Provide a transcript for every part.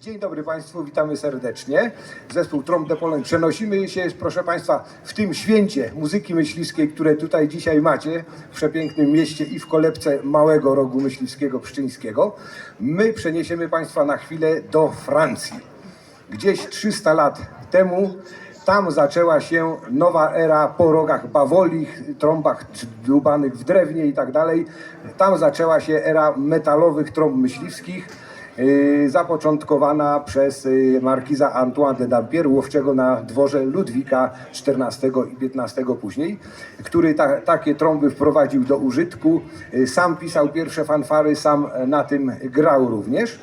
Dzień dobry Państwu, witamy serdecznie. Zespół Trompe de Pologne. Przenosimy się, proszę Państwa, w tym święcie muzyki myśliwskiej, które tutaj dzisiaj macie, w przepięknym mieście i w kolebce małego rogu myśliwskiego pszczyńskiego. My przeniesiemy Państwa na chwilę do Francji. Gdzieś 300 lat temu tam zaczęła się nowa era po rogach bawolich, trąbach dłubanych w drewnie i tak dalej. Tam zaczęła się era metalowych trąb myśliwskich, zapoczątkowana przez yy, markiza Antoine de Dampierre, łowczego na dworze Ludwika XIV i XV później, który ta, takie trąby wprowadził do użytku. Yy, Sam pisał pierwsze fanfary, sam na tym grał również.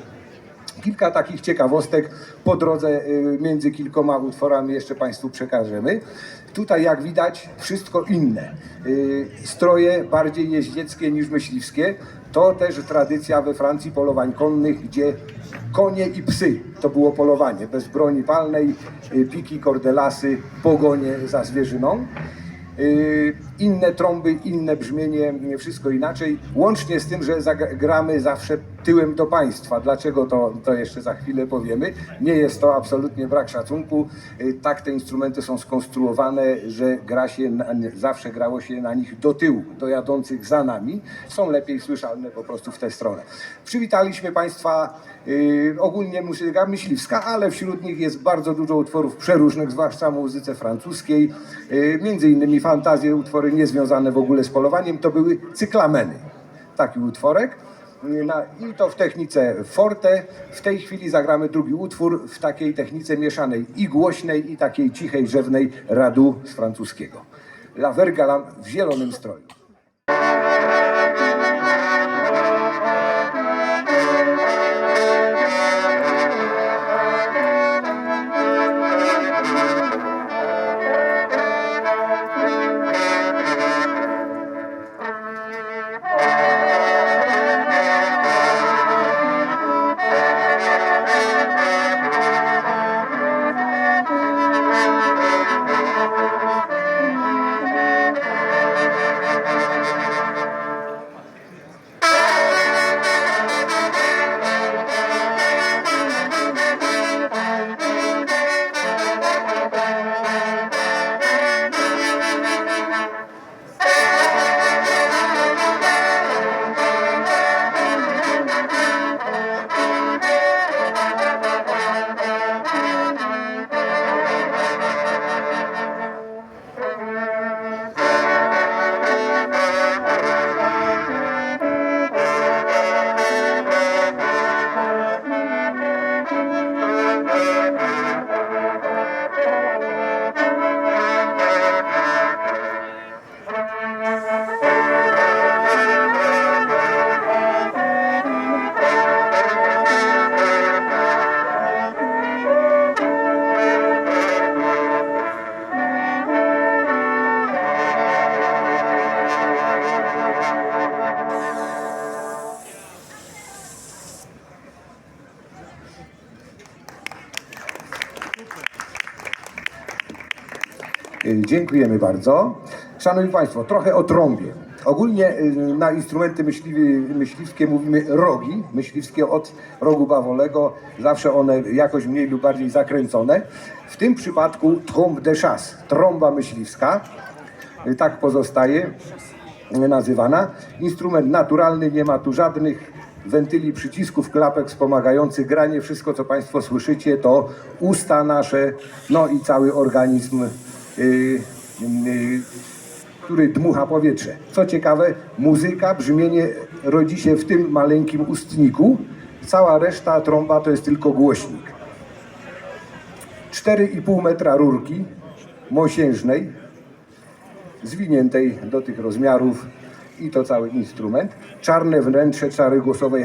Kilka takich ciekawostek po drodze y, między kilkoma utworami jeszcze Państwu przekażemy. Tutaj jak widać wszystko inne. Y, Stroje bardziej jeździeckie niż myśliwskie. To też tradycja we Francji polowań konnych, gdzie konie i psy to było polowanie. Bez broni palnej, y, piki, kordelasy, pogonie za zwierzyną. Inne trąby, inne brzmienie, wszystko inaczej. Łącznie z tym, że zagramy zawsze tyłem do państwa. Dlaczego to, to jeszcze za chwilę powiemy. Nie jest to absolutnie brak szacunku. Yy, Tak te instrumenty są skonstruowane, że gra się na, zawsze grało się na nich do tyłu, do jadących za nami. Są lepiej słyszalne po prostu w tę stronę. Przywitaliśmy Państwa yy, ogólnie muzyka myśliwska, ale wśród nich jest bardzo dużo utworów przeróżnych, zwłaszcza muzyce francuskiej. Yy, między innymi fantazje, utwory niezwiązane w ogóle z polowaniem, to były cyklameny. Taki utworek. I to w technice forte. W tej chwili zagramy drugi utwór w takiej technice mieszanej i głośnej, i takiej cichej, rzewnej radu z francuskiego. La Vergalam w zielonym stroju. Dziękujemy bardzo. Szanowni Państwo, trochę o trąbie. Ogólnie y, na instrumenty myśliwi, myśliwskie mówimy rogi, myśliwskie od rogu bawolego, zawsze one jakoś mniej lub bardziej zakręcone. W tym przypadku trompe de chasse, trąba myśliwska, y, tak pozostaje y, nazywana. Instrument naturalny, nie ma tu żadnych wentyli, przycisków, klapek wspomagających granie. Wszystko, co Państwo słyszycie, to usta nasze, no i cały organizm, który dmucha powietrze. Co ciekawe, muzyka, brzmienie rodzi się w tym maleńkim ustniku. Cała reszta trąba to jest tylko głośnik. 4,5 metra rurki mosiężnej, zwiniętej do tych rozmiarów i to cały instrument. Czarne wnętrze czary głosowej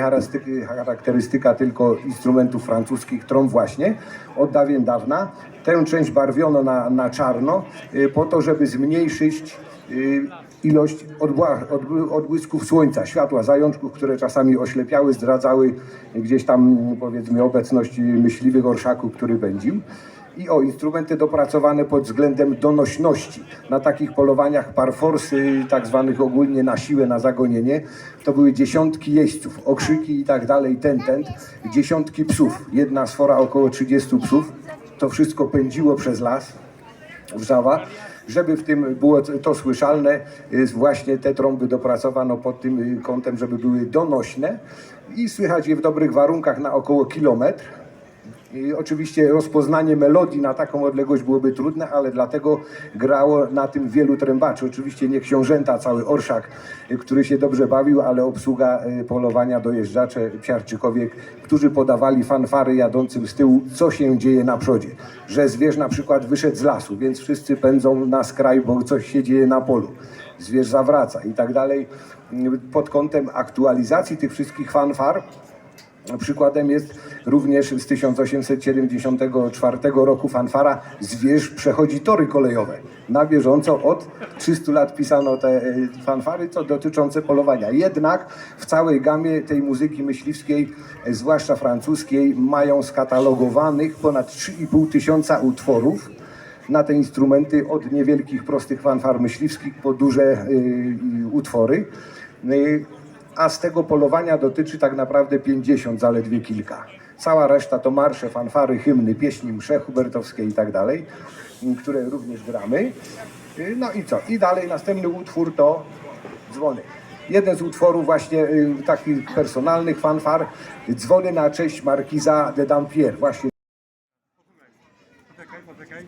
charakterystyka tylko instrumentów francuskich, trąb właśnie, od dawien dawna. Tę część barwiono na, na czarno y, po to, żeby zmniejszyć y, ilość odbłysków słońca, światła, zajączków, które czasami oślepiały, zdradzały gdzieś tam powiedzmy obecność myśliwych orszaku, który pędził. I o, instrumenty dopracowane pod względem donośności. Na takich polowaniach parforsy, tak zwanych ogólnie na siłę, na zagonienie, to były dziesiątki jeźdźców, okrzyki i tak dalej, ten, ten, dziesiątki psów. Jedna sfora około 30 psów. To wszystko pędziło przez las. Wrzawa, żeby w tym było to słyszalne, właśnie te trąby dopracowano pod tym y, kątem, żeby były donośne i słychać je w dobrych warunkach na około kilometr. Oczywiście rozpoznanie melodii na taką odległość byłoby trudne, ale dlatego grało na tym wielu trębaczy. Oczywiście nie książęta, cały orszak, y, który się dobrze bawił, ale obsługa y, polowania, dojeżdżacze, psiarczykowie, którzy podawali fanfary jadącym z tyłu, co się dzieje na przodzie. Że zwierz na przykład wyszedł z lasu, więc wszyscy pędzą na skraj, bo coś się dzieje na polu. Zwierz zawraca i tak dalej. Y, Pod kątem aktualizacji tych wszystkich fanfar, Przykładem jest również z 1874 roku fanfara Zwierz przechodzi tory kolejowe. Na bieżąco od 300 lat pisano te e, fanfary co dotyczące polowania. Jednak w całej gamie tej muzyki myśliwskiej, e, zwłaszcza francuskiej, mają skatalogowanych ponad 3,5 tysiąca utworów na te instrumenty od niewielkich, prostych fanfar myśliwskich po duże y, utwory a z tego polowania dotyczy tak naprawdę 50, zaledwie kilka. Cała reszta to marsze, fanfary, hymny, pieśni, msze hubertowskie i tak dalej, mm, które również gramy. Y, no i co? I dalej następny utwór to dzwony. Jeden z utworów właśnie y, takich personalnych fanfar, dzwony na cześć markiza de Dampierre. właśnie. Poczekaj, poczekaj.